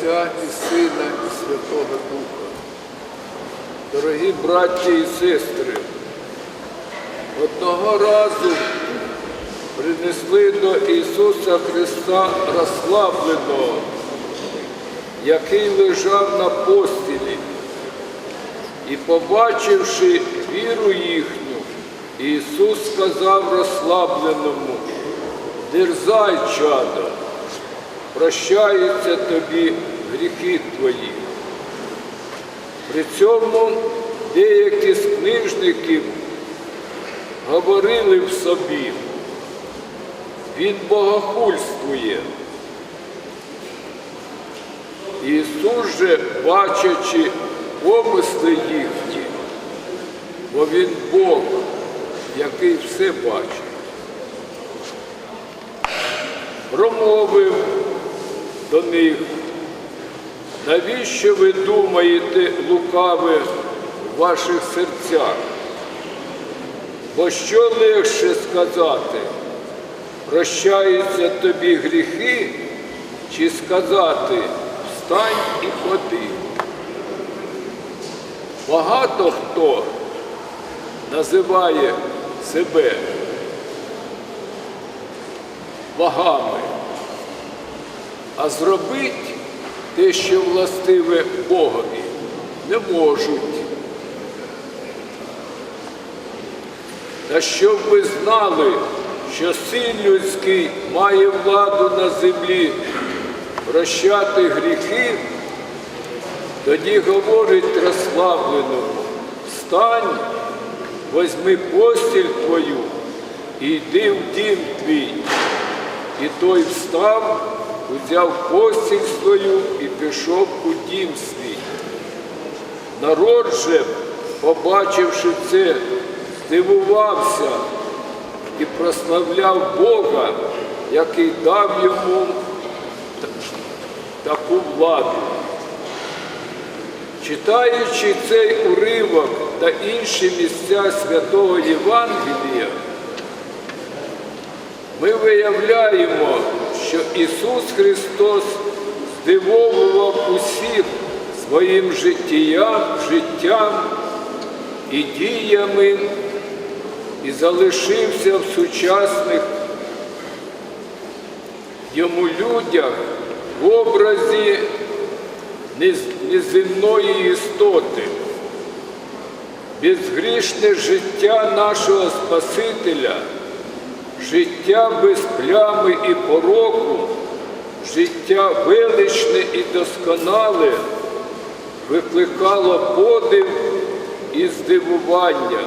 Отця і Сина, і Святого Духа. Дорогі браті і сестри, одного разу принесли до Ісуса Христа розслабленого, який лежав на постілі, і, побачивши віру їхню, Ісус сказав розслабленому, дерзай, чадо, прощаються тобі гріхи твої. При цьому деякі з книжників говорили в собі, він богохульствує. Ісус же, бачачи помисли їхні, бо Він Бог, який все бачить, промовив до них, навіщо ви думаєте лукаве в ваших серцях? Бо що легше сказати, прощаються тобі гріхи, чи сказати встань і ходи? Багато хто називає себе богами, а зробить те, що властиве Богові, не можуть. Та щоб ви знали, що син людський має владу на землі прощати гріхи, тоді говорить розслабленому, встань, возьми постіль твою і йди в дім твій. І той встав, узяв постіль свою і пішов у дім свій. Народ же, побачивши це, здивувався і прославляв Бога, який дав йому таку владу. Читаючи цей уривок та інші місця святого Євангелія, ми виявляємо, що Ісус Христос здивовував усіх своїм життям, життям і діями і залишився в сучасних йому людях в образі неземної істоти. Безгрішне життя нашого Спасителя, життя без плями і пороку, життя величне і досконале викликало подив і здивування.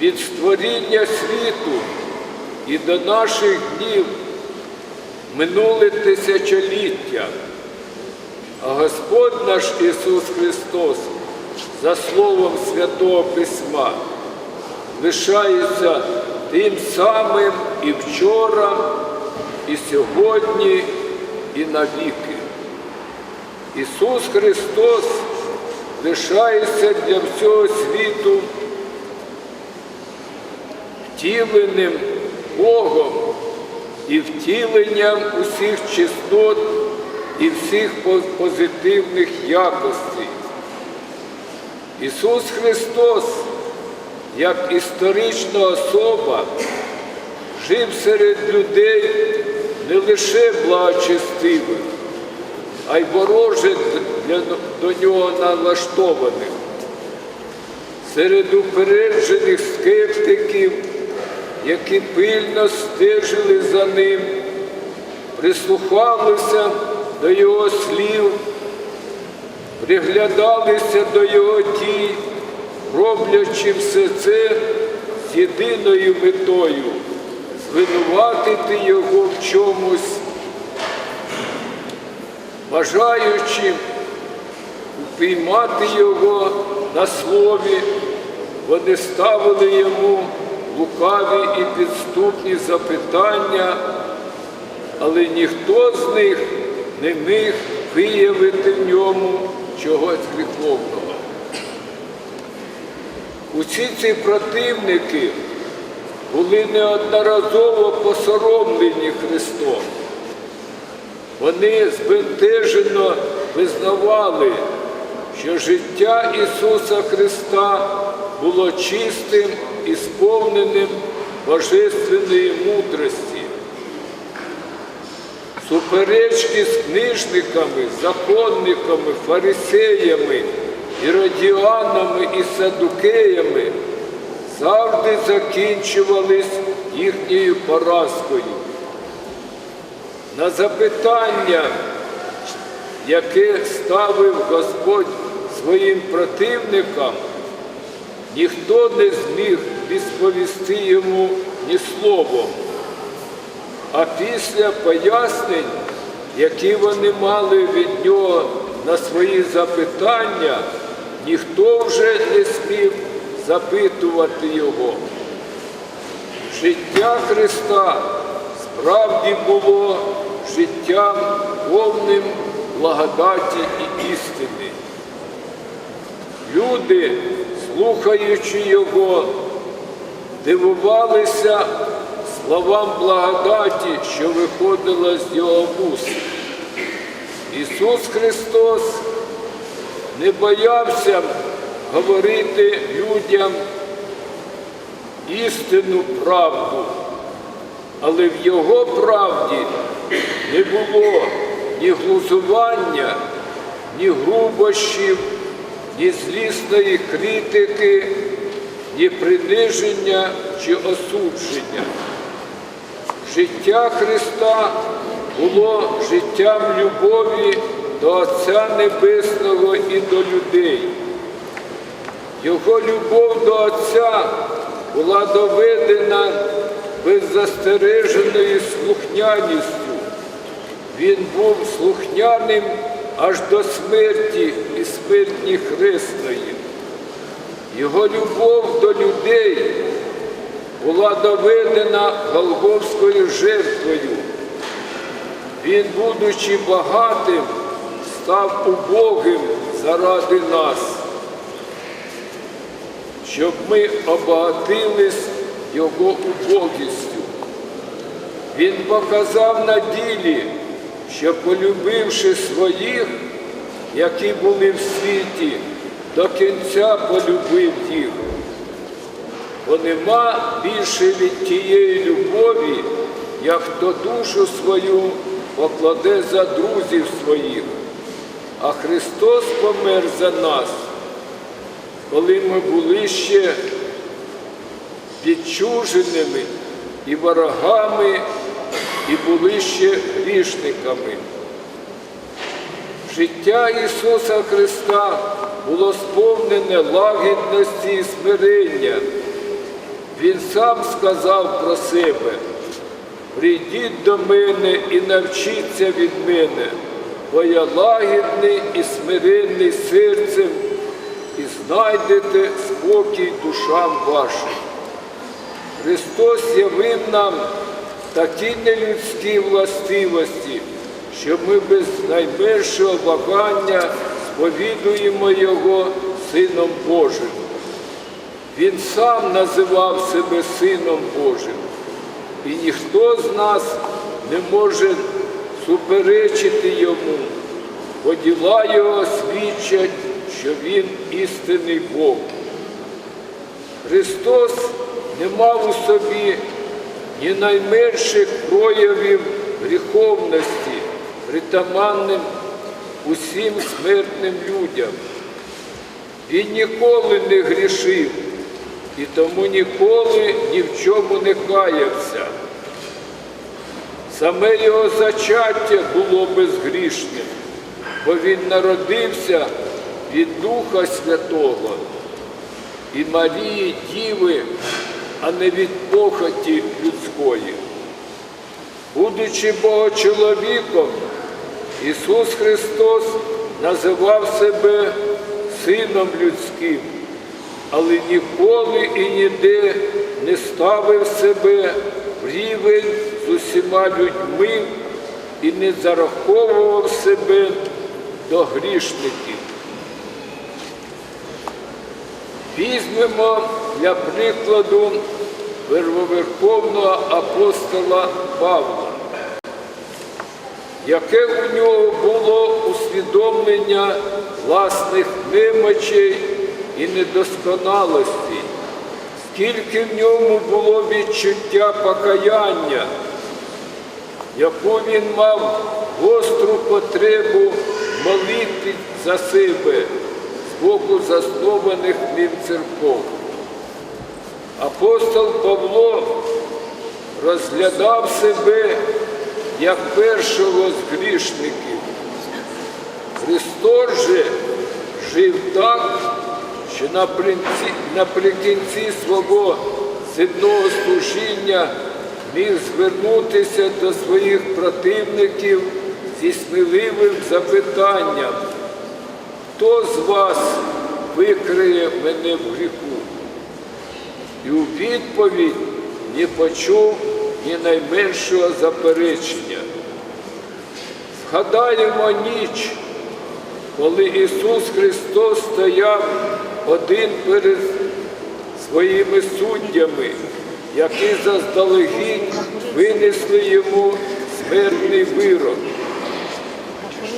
Від створіння світу і до наших днів минули тисячоліття, а Господь наш Ісус Христос, за Словом Святого Письма, лишається тим самим і вчора, і сьогодні, і навіки. Ісус Христос лишається для всього світу втіленим Богом і втіленням усіх чистот і всіх позитивних якостей. Ісус Христос, як історична особа, жив серед людей не лише благочестивих, а й вороже для, до нього налаштованих. Серед упереджених скептиків, які пильно стежили за ним, прислухалися до його слів, приглядалися до його дій, роблячи все це з єдиною метою звинуватити його в чомусь, бажаючи упіймати його на слові, вони ставили йому лукаві і підступні запитання, але ніхто з них не міг виявити в ньому чогось гріховного. Усі ці противники були неодноразово посоромлені Христом. Вони збентежено визнавали, що життя Ісуса Христа було чистим і сповненим божественної мудрості. Суперечки з книжниками, законниками, фарисеями, іродіанами і садукеями завжди закінчувались їхньою поразкою. На запитання, яке ставив Господь своїм противникам, ніхто не зміг відповісти йому ні словом. А після пояснень, які вони мали від нього на свої запитання, ніхто вже не смів запитувати його. Життя Христа справді було життям повним благодаті і істини. Люди, слухаючи Його, дивувалися словам благодаті, що виходила з Його вуст. Ісус Христос не боявся говорити людям істинну правду, але в Його правді не було ні глузування, ні грубощів, ні злісної критики, ні приниження чи осудження. Життя Христа було життям любові до Отця Небесного і до людей. Його любов до Отця була доведена беззастереженою слухняністю. Він був слухняним аж до смерті і смертні хресної. Його любов до людей була доведена Голговською жертвою. Він, будучи багатим, став убогим заради нас, щоб ми обагатились Його убогістю. Він показав на ділі, що полюбивши своїх, які були в світі, до кінця полюбив їх. Бо нема більше від тієї любові, як хто душу свою покладе за друзів своїх. А Христос помер за нас, коли ми були ще відчуженими і ворогами, і були ще грішниками. Життя Ісуса Христа було сповнене лагідності і смирення. Він сам сказав про себе, прийдіть до мене і навчіться від мене, бо я і смиренний серцем, і знайдете спокій душам вашим. Христос явив нам такі нелюдські властивості, що ми без найменшого вагання сповідуємо Його Сином Божим. Він сам називав себе Сином Божим, і ніхто з нас не може суперечити йому, бо діла його свідчать, що він істинний Бог. Христос не мав у собі ні найменших проявів гріховності, притаманним усім смертним людям. Він ніколи не грішив і тому ніколи ні в чому не каявся. Саме його зачаття було безгрішним, бо він народився від Духа Святого і Марії Діви, а не від похоті людської. Будучи Богочоловіком, Ісус Христос називав себе Сином людським, але ніколи і ніде не ставив себе в рівень з усіма людьми і не зараховував себе до грішників. Візьмемо для прикладу первоверховного апостола Павла. яке у нього було усвідомлення власних немочей і недосконалості, скільки в ньому було відчуття покаяння, яку він мав гостру потребу молити за себе з боку заснованих ним церков. Апостол Павло розглядав себе як першого з грішників. Христос же жив так, що наприкінці, свого земного служіння міг звернутися до своїх противників зі сміливим запитанням, хто з вас викриє мене в гріху? І у відповідь не почув ні найменшого заперечення. Згадаємо ніч, коли Ісус Христос стояв один перед своїми суддями, які заздалегідь винесли йому смертний вирок.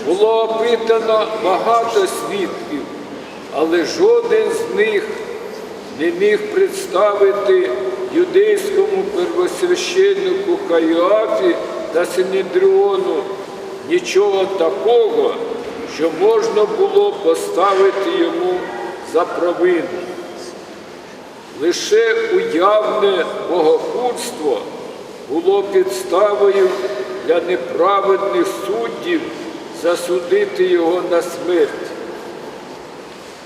Було опитано багато свідків, але жоден з них не міг представити юдейському первосвященнику Каїафі та Синедріону нічого такого, що можна було поставити йому за провину. Лише уявне богохульство було підставою для неправедних суддів засудити його на смерть.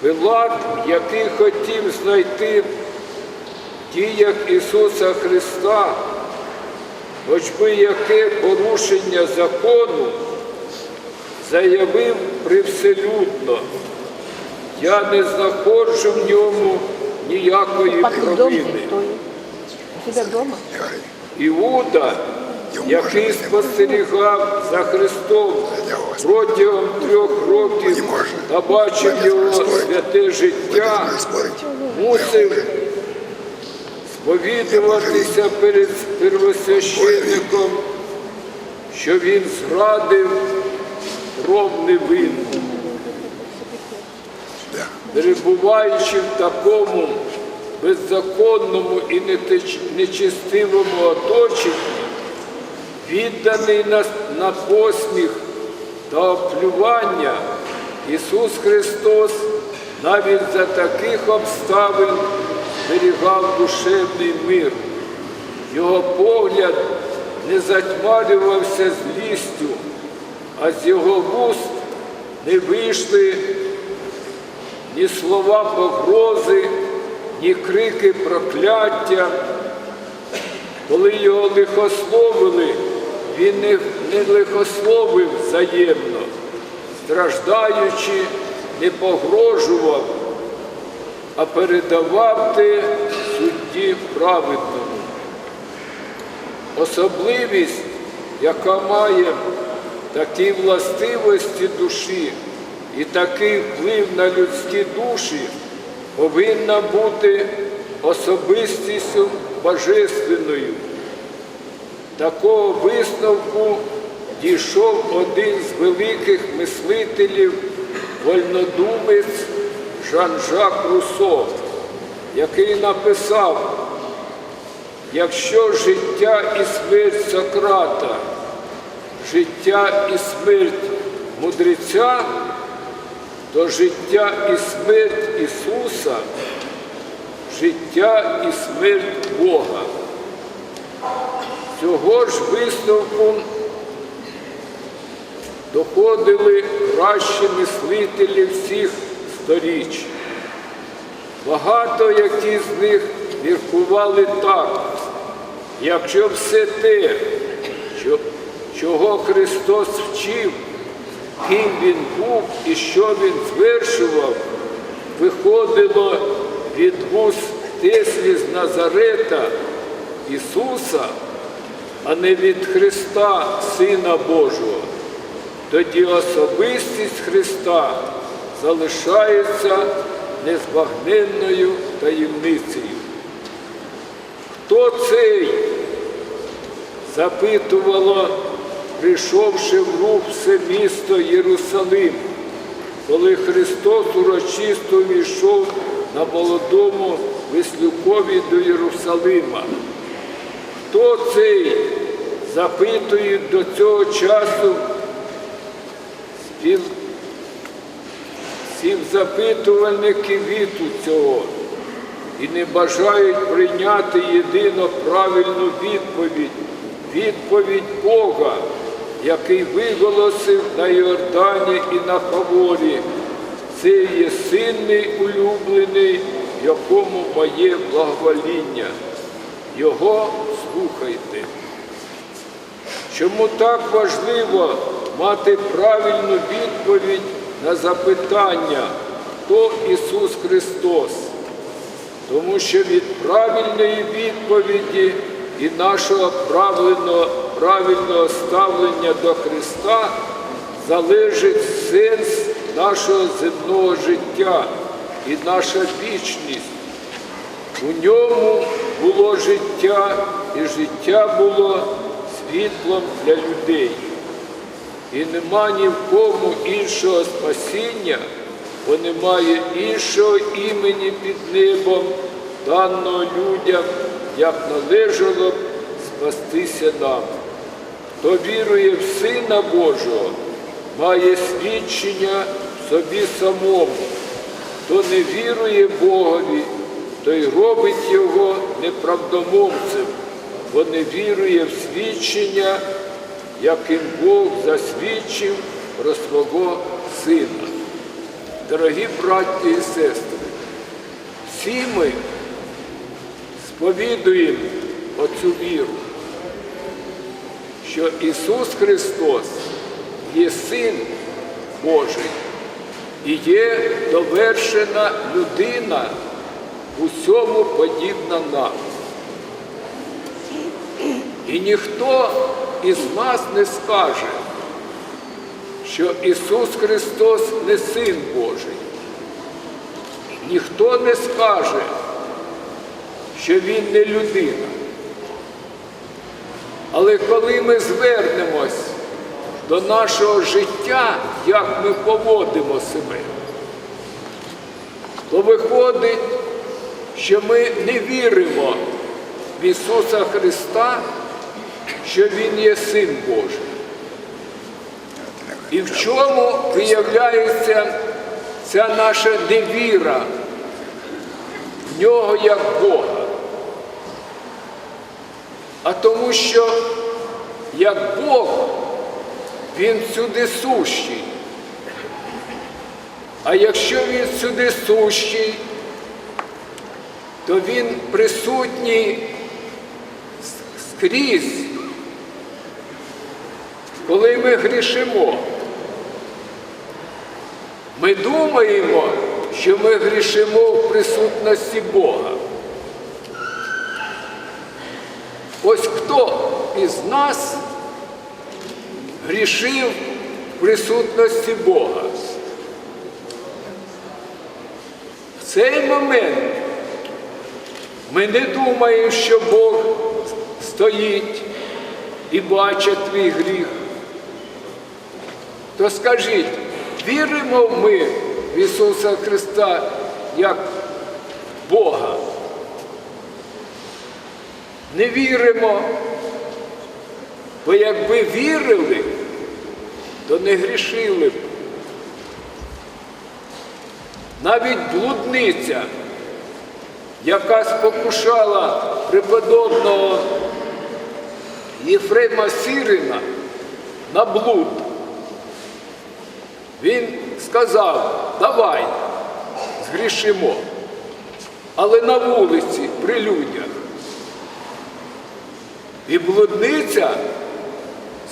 Пилат, який хотів знайти в діях Ісуса Христа, хоч би яке порушення закону, заявив привселюдно, я не знаходжу в ньому ніякої провини. Іуда, який спостерігав за Христом протягом трьох років та бачив його святе життя, мусив сповідуватися перед первосвященником, що він зрадив кров невинну. Перебуваючи в такому беззаконному і нечестивому оточенні, відданий на, на посміх та оплювання, Ісус Христос навіть за таких обставин зберігав душевний мир. Його погляд не затьмарювався злістю, а з його вуст не вийшли ні слова погрози, ні крики прокляття. Коли його лихословили, він не, лихословив взаємно, страждаючи, не погрожував, а передавав те судді праведному. Особливість, яка має такі властивості душі і такий вплив на людські душі, повинна бути особистістю божественною. Такого висновку дійшов один з великих мислителів, вольнодумець Жан-Жак Руссо, який написав, якщо життя і смерть Сократа, життя і смерть мудреця, то життя і смерть Ісуса, життя і смерть Бога. Цього ж висновку доходили кращі мислителі всіх сторіч. Багато які з них міркували так, якщо все те, чого Христос вчив, ким Він був і що Він звершував, виходило від вуст Теслі з Назарета Ісуса, а не від Христа, Сина Божого, тоді особистість Христа залишається незбагненною таємницею. Хто цей? запитувало прийшовши в рух все місто Єрусалим, коли Христос урочисто війшов на молодому Веслюкові до Єрусалима. Хто цей запитують до цього часу спів, запитувальники віту цього і не бажають прийняти єдино правильну відповідь, відповідь Бога, який виголосив на Йордані і на Хаворі. Це є сильний улюблений, якому моє благовоління. Його слухайте. Чому так важливо мати правильну відповідь на запитання, хто Ісус Христос? Тому що від правильної відповіді і нашого правильного, правильного ставлення до Христа залежить сенс нашого земного життя і наша вічність. У ньому було життя, і життя було світлом для людей. І нема ні в кому іншого спасіння, бо немає іншого імені під небом, даного людям, як належало б спастися нам. Хто вірує в Сина Божого, має свідчення собі самому. Хто не вірує Богові, той робить його неправдомовцем, бо не вірує в свідчення, яким Бог засвідчив про свого Сина. Дорогі браті і сестри, всі ми сповідуємо оцю віру, що Ісус Христос є Син Божий і є довершена людина в усьому подібна нам. І ніхто із нас не скаже, що Ісус Христос не Син Божий. Ніхто не скаже, що Він не людина. Але коли ми звернемось до нашого життя, як ми поводимо себе, то виходить, що ми не віримо в Ісуса Христа, що Він є Син Божий. І в чому виявляється ця наша невіра в нього як Бога? А тому що як Бог, Він всюди сущий. А якщо він сюди сущий, то він присутній скрізь, коли ми грішимо. Ми думаємо, що ми грішимо в присутності Бога. Ось хто із нас грішив в присутності Бога? В цей момент ми не думаємо, що Бог стоїть і бачить твій гріх. То скажіть, віримо ми в Ісуса Христа як Бога? Не віримо, бо якби вірили, то не грішили б. Навіть блудниця, яка спокушала преподобного Єфрема Сірина на блуд, він сказав, давай, згрішимо, але на вулиці, при людях. І блудниця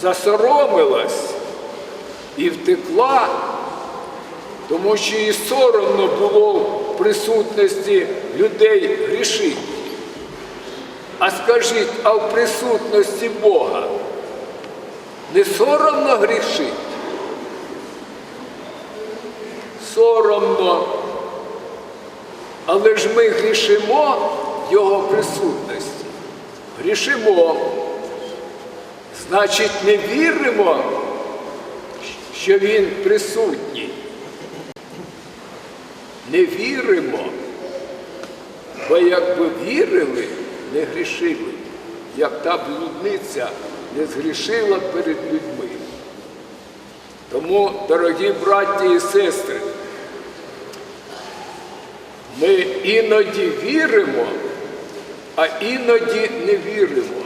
засоромилась і втекла, тому що їй соромно було в присутності людей грішити. А скажіть, а в присутності Бога не соромно грішить? Соромно. Але ж ми грішимо в Його присутності. Грішимо. Значить, не віримо, що Він присутній. Не віримо, бо якби вірили, не грішили, як та блудниця не згрішила перед людьми. Тому, дорогі браті і сестри, ми іноді віримо, а іноді не віримо.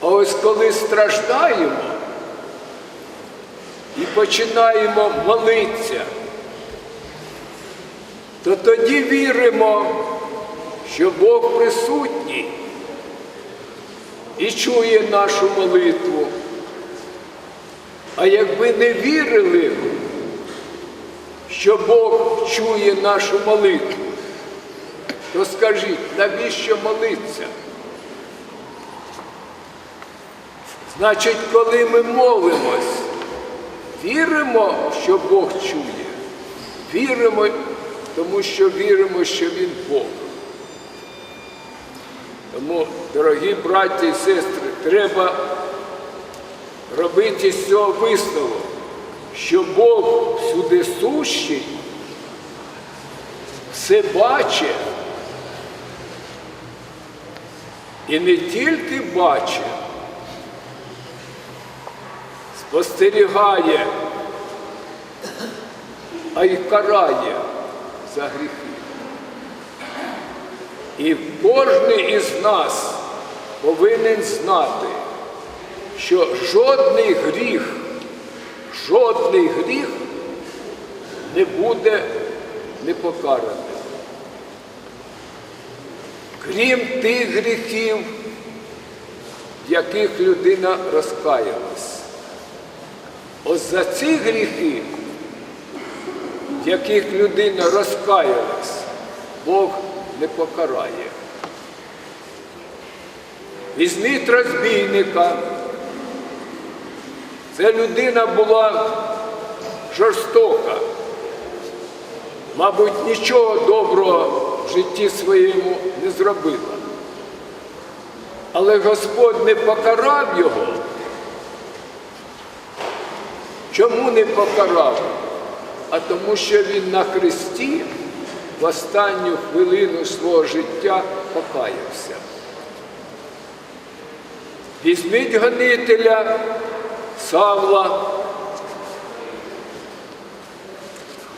А ось коли страждаємо і починаємо молитися, то тоді віримо, що Бог присутній і чує нашу молитву. А якби не вірили, що Бог чує нашу молитву, то скажіть, навіщо молитися? Значить, коли ми молимось, віримо, що Бог чує, віримо, тому що віримо, що Він Бог. Тому, дорогі браті і сестри, треба робити з цього висновок, що Бог всюди сущий, все бачить і не тільки бачить, спостерігає, а й карає за гріхи. І кожен із нас повинен знати, що жодний гріх, жодний гріх не буде непокараний. Крім тих гріхів, в яких людина розкаялась. Ось за ці гріхи, в яких людина розкаялась, Бог не покарає. Візьміть розбійника. Ця людина була жорстока. Мабуть, нічого доброго житті своєму не зробила. Але Господь не покарав його. Чому не покарав? А тому, що він на хресті в останню хвилину свого життя покаявся. Візьміть гонителя Савла,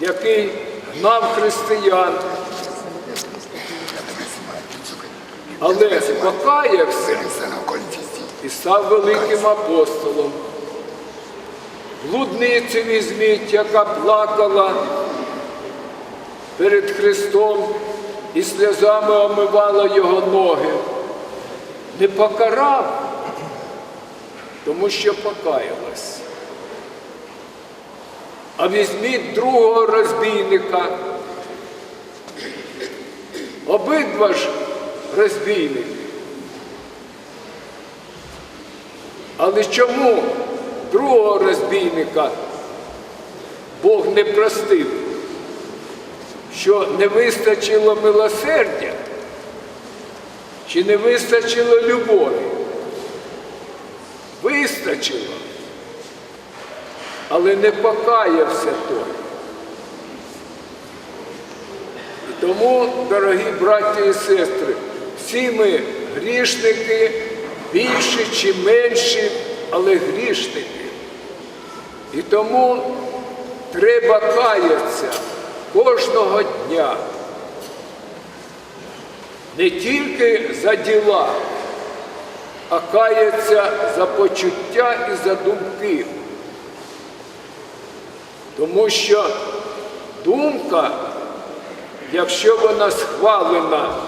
який гнав християн, але покаявся і став великим апостолом. Блудницю візьміть, яка плакала перед Христом і сльозами омивала його ноги. Не покарав, тому що покаялась. А візьміть другого розбійника. Обидва ж розбійники. Але чому другого розбійника Бог не простив? Що не вистачило милосердя, чи не вистачило любові? Вистачило, але не покаявся той. І тому, дорогі браті і сестри, всі ми грішники, більші чи менші, але грішники. І тому треба каятися кожного дня. Не тільки за діла, а кається за почуття і за думки. Тому що думка, якщо вона схвалена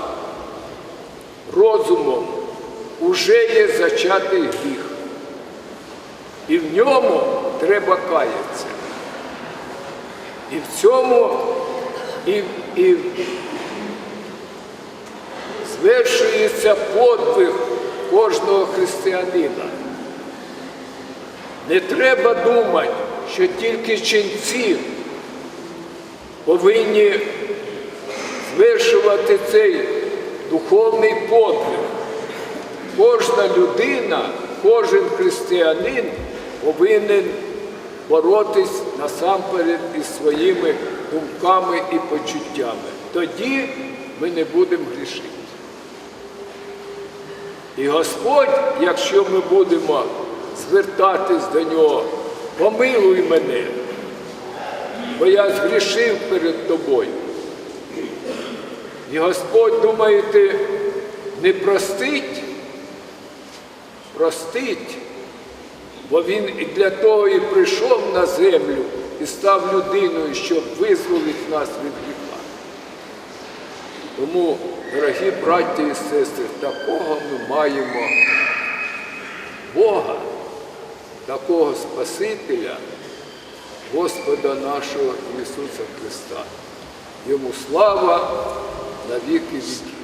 розумом, уже є зачатий гріх. І в ньому треба каятися. І в цьому і, і звершується подвиг кожного християнина. Не треба думати, що тільки ченці повинні звершувати цей духовний подвиг. Кожна людина кожен християнин повинен боротись насамперед із своїми думками і почуттями. Тоді ми не будемо грішити. І Господь, якщо ми будемо звертатись до нього, помилуй мене, бо я згрішив перед тобою. І Господь, думаєте, не простить? Простить, бо Він і для того і прийшов на землю і став людиною, щоб визволити нас від гріха. Тому, дорогі браті і сестри, такого ми маємо Бога, такого Спасителя, Господа нашого Ісуса Христа. Йому слава da que